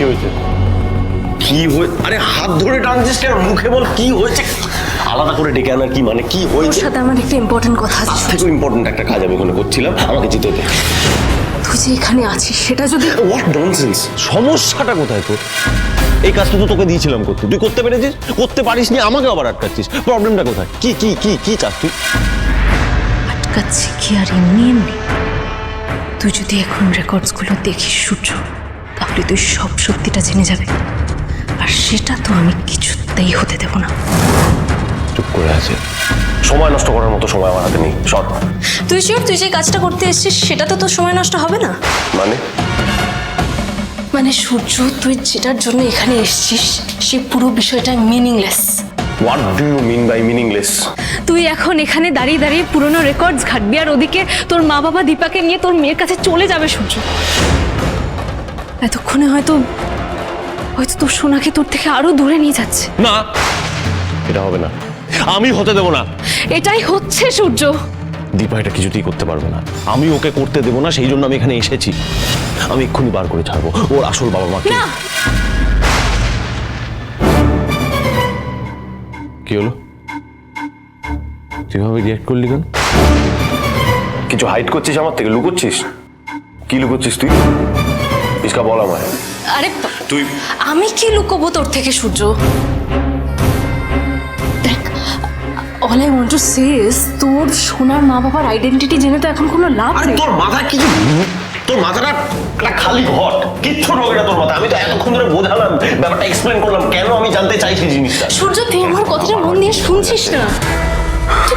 কি হয়েছে? কি হয়ে আরে হাত ধরে টানছিস কেন? মুখে বল কি হয়েছে? আলাদা করে ডেকে আনার কি মানে কি হয়েছে? সাথে আমার একটা ইম্পর্টেন্ট কথা আছে। তার থেকেও ইম্পর্টেন্ট একটা কাজ আমি ওখানে করছিলাম। আমাকে যেতে দে। তুই যে এখানে আছিস সেটা যদি হোয়াট ননসেন্স সমস্যাটা কোথায় তোর? এই কাজটা তো তোকে দিয়েছিলাম করতে। তুই করতে পেরেছিস? করতে পারিস নি আমাকে আবার আটকাচ্ছিস। প্রবলেমটা কোথায়? কি কি কি কি চাস তুই? আটকাচ্ছে কি আর এমনি এমনি? তুই যদি এখন রেকর্ডসগুলো দেখিস সূর্য। তাহলে তুই সব সত্যিটা জেনে যাবে। আর সেটা তো আমি কিছুতেই হতে দেব না। চুপ করে আছে। সময় নষ্ট করার মতো সময় আমার হাতে নেই। সর। তুই শিওর তুই যে কাজটা করতে এসেছিস সেটা তো তোর সময় নষ্ট হবে না? মানে? মানে সূর্য তুই যেটার জন্য এখানে এসেছিস সে পুরো বিষয়টা meaningless what do you mean by meaningless তুই এখন এখানে দাঁড়িয়ে দাঁড়িয়ে পুরনো রেকর্ডস ঘাটবি আর ওদিকে তোর মা বাবা দীপাকে নিয়ে তোর মেয়ের কাছে চলে যাবে সূর্য। এতক্ষণে হয়তো হয়তো তোর সোনাকে তোর থেকে আরও দূরে নিয়ে যাচ্ছে। না এটা হবে না। আমি হতে দেবো না। এটাই হচ্ছে সূর্য। দীপা এটা কিছুতেই করতে পারবে না। আমি ওকে করতে দেবো না সেই জন্য আমি এখানে এসেছি। আমি এক্ষুনি বার করে ছাড়বো। ওর আসল বাবা মাকে না। কি হলো? তুই ভাবে রিয়াক্ট করলি কেন? কিছু হাইড করছিস আমার থেকে? লুকোচ্ছিস? কি লুকোচ্ছিস তুই? ইসকা বল আমায়। আরে তুই আমি কি লুকোবো তোর থেকে সূর্য? দেখ all I want to say is তোর সোনার মা বাবার আইডেন্টিটি জেনে তো এখন কোনো লাভ আরে নেই। তোর মাথায় কিছু তোর মাথাটা একটা খালি ঘট। কিচ্ছু ঢোকে না তোর মাথা আমি তো এতক্ষণ ধরে বোঝালাম ব্যাপারটা এক্সপ্লেন করলাম কেন আমি জানতে চাইছি জিনিসটা। সূর্য তুই আমার কথাটা মন দিয়ে শুনছিস না।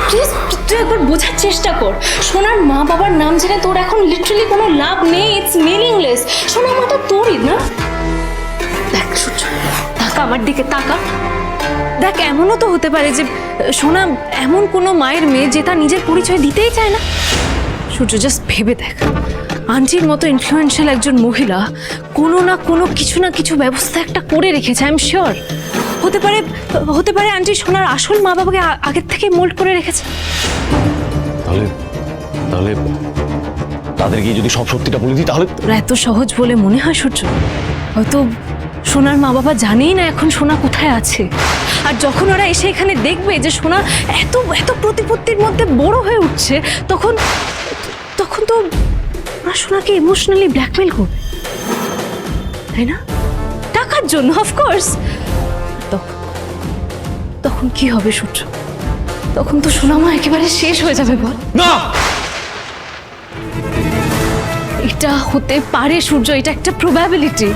প্লিজ তুই একবার বোঝার চেষ্টা কর। সোনার মা বাবার নাম জেনে তোর এখন লিটারালি কোনো লাভ নেই ইটস মিনিংলেস সোনার মাটা তোরই না? দেখ সূর্য তাকা আমার দিকে তাকা। দেখ এমনও তো হতে পারে যে সোনা এমন কোনো মায়ের মেয়ে যে তার নিজের পরিচয় দিতেই চায় না। সূর্য জাস্ট ভেবে দেখ। আন্টির মতো ইনফ্লুয়েন্সিয়াল একজন মহিলা কোনো না কোনো কিছু না কিছু ব্যবস্থা একটা করে রেখেছে আই এম শিওর হতে পারে হতে পারে আন্টি সোনার আসল মা বাবাকে আগের থেকে মোল্ড করে রেখেছে। তাহলে তাহলে তাদেরকে যদি সব সত্যিটা বলে দিই তাহলে তোরা এত সহজ বলে মনে হয় সূর্য? হয়তো সোনার মা বাবা জানেই না এখন সোনা কোথায় আছে। আর যখন ওরা এসে এখানে দেখবে যে সোনা এত এত প্রতিপত্তির মধ্যে বড় হয়ে উঠছে তখন তখন তো ওরা সোনাকে ইমোশনালি ব্ল্যাকমেল করবে। তাই না? টাকার জন্য অফকোর্স তখন তখন কি হবে সূর্য? তখন তো সোনামা একেবারে শেষ হয়ে যাবে বল। না! এটা হতে পারে সূর্য এটা একটা প্রবাবিলিটি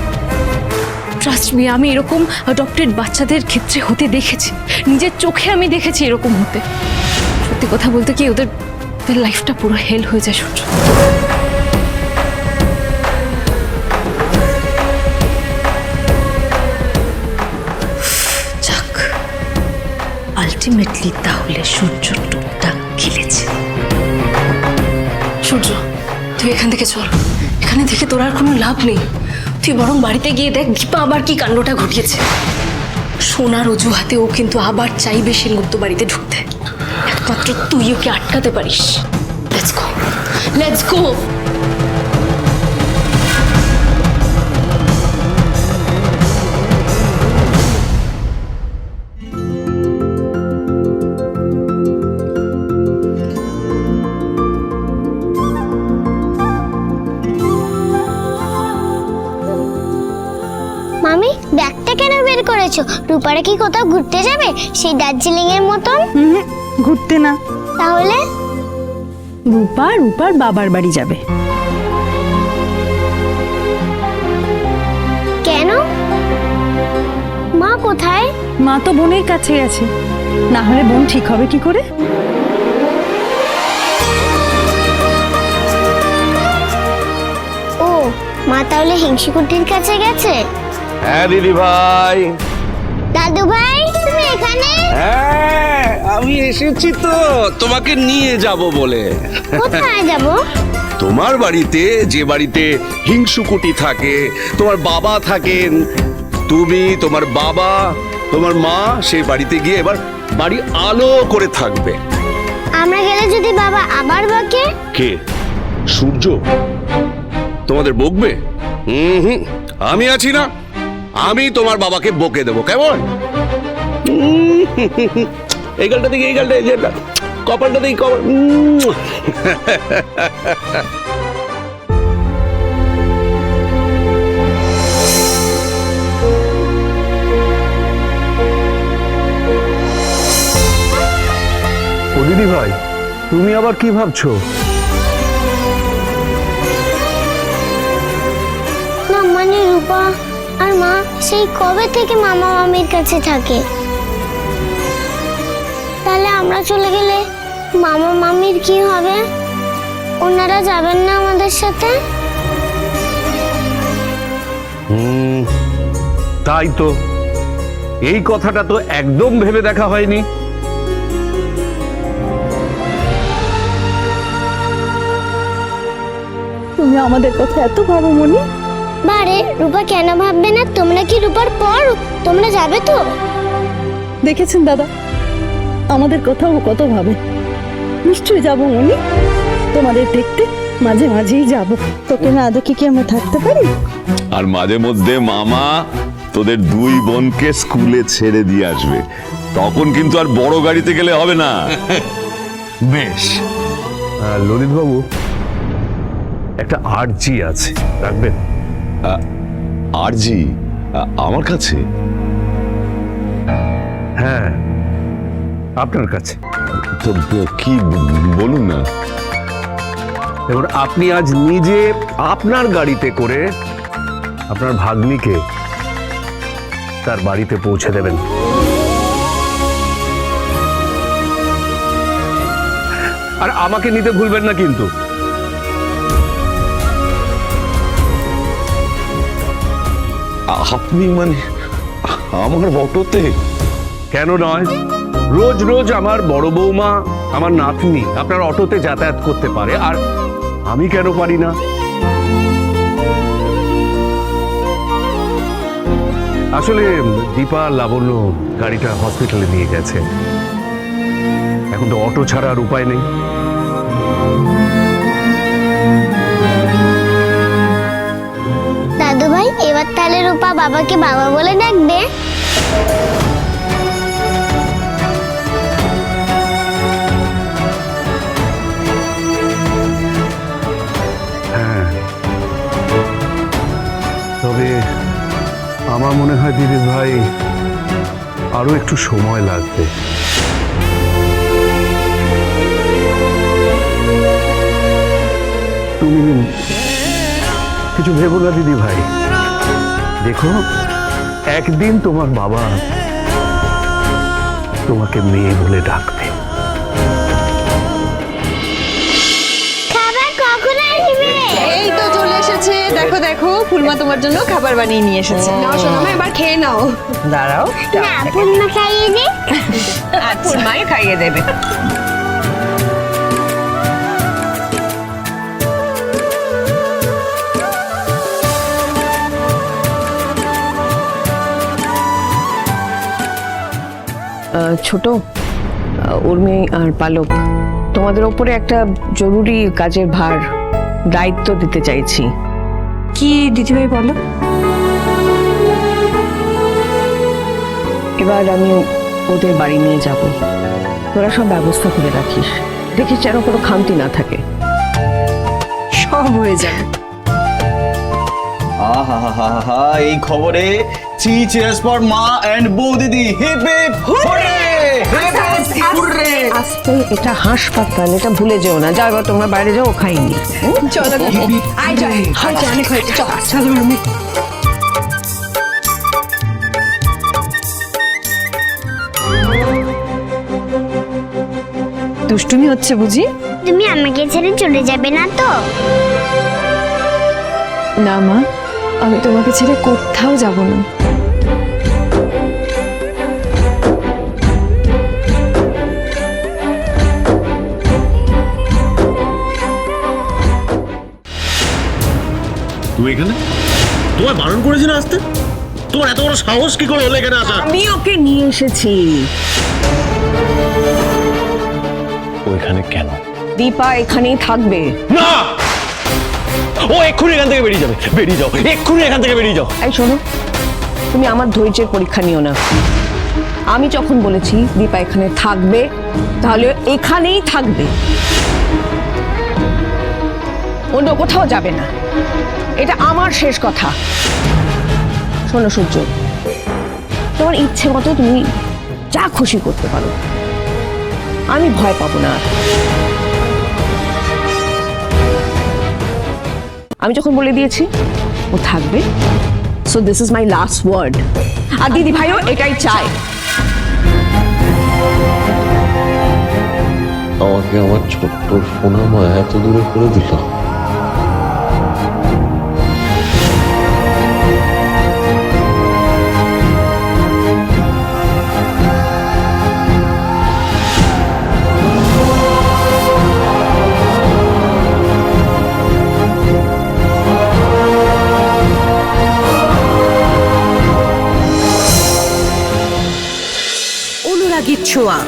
ট্রাস্ট মি আমি এরকম অ্যাডপ্টেড বাচ্চাদের ক্ষেত্রে হতে দেখেছি। নিজের চোখে আমি দেখেছি এরকম হতে। সত্যি কথা বলতে কি ওদের ওদের লাইফটা পুরো হেল হয়ে যায় সূর্য। আলটিমেটলি তাহলে সূর্য টুকটাক গিলেছে সূর্য, তুই এখান থেকে চল। এখানে থেকে তোর আর কোনো লাভ নেই। তুই বরং বাড়িতে গিয়ে দেখ দীপা আবার কি কাণ্ডটা ঘটিয়েছে। সোনার অজুহাতে ও কিন্তু আবার চাইবে সেনগুপ্ত বাড়িতে ঢুকতে। একমাত্র তুই ওকে আটকাতে পারিস। লেটস গো লেটস গো করেছ রূপারা কি কোথাও ঘুরতে যাবে? সেই দার্জিলিং এর মতন? হুম ঘুরতে না। তাহলে? রূপা রূপার বাবার বাড়ি যাবে। কেন? মা কোথায়? মা তো বোনের কাছে আছে। না হলে বোন ঠিক হবে কি করে? ও মা তাহলে হিংসুকুটির কাছে গেছে? হ্যাঁ দিদি ভাই দাদু ভাই তুমি এখানে? হ্যাঁ আমি এসেছি তো তোমাকে নিয়ে যাব বলে। কোথায় যাব? তোমার বাড়িতে যে বাড়িতে হিংসুকুটি থাকে তোমার বাবা থাকেন তুমি তোমার বাবা তোমার মা সেই বাড়িতে গিয়ে এবার বাড়ি আলো করে থাকবে। আমরা গেলে যদি বাবা আবার বকে? কে? সূর্য? তোমাদের বকবে? হুম হুম আমি আছি না। আমি তোমার বাবাকে বকে দেবো কেমন? এই গালটা দেখি এই গালটা এই কপালটা দেখি কপাল দিদি ভাই তুমি আবার কি ভাবছ? না মানে রূপা আর মা সেই কবে থেকে মামা মামির কাছে থাকে? তাহলে আমরা চলে গেলে মামা মামির কি হবে? ওনারা যাবেন না আমাদের সাথে? হুম তাই তো। এই কথাটা তো একদম ভেবে দেখা হয়নি। তুমি আমাদের কথা এত ভালো মনি। বারে রূপা কেন ভাববে না? তোমরা কি রূপার পর তোমরা যাবে তো? দেখেছেন দাদা আমাদের কথাও কত ভাবে। নিশ্চয়ই যাব মনি। তোমাদের দেখতে মাঝে মাঝেই যাব। তোকে না দেখে কি আমরা থাকতে পারি? আর মাঝে মধ্যে মামা তোদের দুই বোনকে স্কুলে ছেড়ে দিয়ে আসবে। তখন কিন্তু আর বড় গাড়িতে গেলে হবে না। বেশ। ললিত বাবু একটা আরজি আছে রাখবেন? আর জি আমার কাছে? হ্যাঁ আপনার কাছে। তো কি বলুন না। এবার আপনি আজ নিজে আপনার গাড়িতে করে আপনার ভাগ্নিকে তার বাড়িতে পৌঁছে দেবেন। আর আমাকে নিতে ভুলবেন না কিন্তু। আপনি মানে আমার অটোতে? কেন নয়? রোজ রোজ আমার বড় বৌমা, আমার নাতনি আপনার অটোতে যাতায়াত করতে পারে, আর আমি কেন পারি না? আসলে দীপা লাবণ্য গাড়িটা হসপিটালে নিয়ে গেছে। এখন তো অটো ছাড়া আর উপায় নেই। এবার তাহলে রূপা বাবাকে বাবা বলে ডাকবে হ্যাঁ। তবে আমার মনে হয় দিদি ভাই আরও একটু সময় লাগবে। তুমি কিছু ভেবো না, দিদি ভাই। দেখো একদিন তোমার বাবা তোমাকে মেয়ে বলে ডাকবে। খাবার কখন আসবে? এই তো চলে এসেছে। দেখো দেখো ফুলমা তোমার জন্য খাবার বানিয়ে নিয়ে এসেছে। নাও সোনামা এবার খেয়ে নাও। দাঁড়াও না পূর্ণা খাইয়ে দে। ফুলমাই খাইয়ে দেবে। ছোট উর্মি আর পালক তোমাদের ওপরে একটা জরুরি কাজের ভার দায়িত্ব দিতে চাইছি। কি দিদিভাই বলো? এবার আমি ওদের বাড়ি নিয়ে যাব। তোরা সব ব্যবস্থা করে রাখিস। দেখিস যেন কোনো খামতি না থাকে। সব হয়ে যাবে। আহা এই খবরে চি চেয়ার্স ফর মা and বৌদিদি hip hip hooray hip hip আস্তে এটা হাসপাতাল এটা ভুলে যেও না। যাও এবার তোমরা বাইরে যাও খাইনি চলো আয় হয়তো অনেক হয়েছে। চলো উর্মি। দুষ্টুমি হচ্ছে বুঝি? তুমি আমাকে ছেড়ে চলে যাবে না তো? না মা। আমি তোমাকে ছেড়ে কোথাও যাব না। তুমি এখানে? তোমায় বারণ করেছি না আসতে? তোমার এত বড় সাহস কি করে হলো এখানে আসা আমি ওকে নিয়ে এসেছি। ওইখানে কেন? দীপা এখানেই থাকবে। না! ও এক্ষুনি এখান থেকে বেরিয়ে যাবে। বেরিয়ে যাও, এক্ষুনি এখান থেকে বেরিয়ে যাও। এই শোনো, তুমি আমার ধৈর্যের পরীক্ষা নিও না। আমি যখন বলেছি, দীপা এখানে থাকবে, তাহলে এখানেই থাকবে। অন্য কোথাও যাবে না। এটা আমার শেষ কথা। শোনো সূর্য, তোমার ইচ্ছে মতো তুমি যা খুশি করতে পারো। আমি ভয় পাবো না আর। আমি যখন বলে দিয়েছি, ও থাকবে। So this is my last word আর দিদি ভাইও এটাই চায়। আমাকে আমার ছোট্ট ফোন মা এত দূরে করে দিল। ছোঁয়া।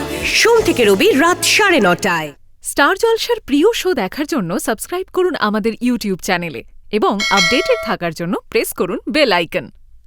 সোম থেকে রবি রাত সাড়ে নটায়। স্টার জলসার প্রিয় শো দেখার জন্য সাবস্ক্রাইব করুন আমাদের ইউটিউব চ্যানেলে এবং আপডেটেড থাকার জন্য প্রেস করুন বেল আইকন।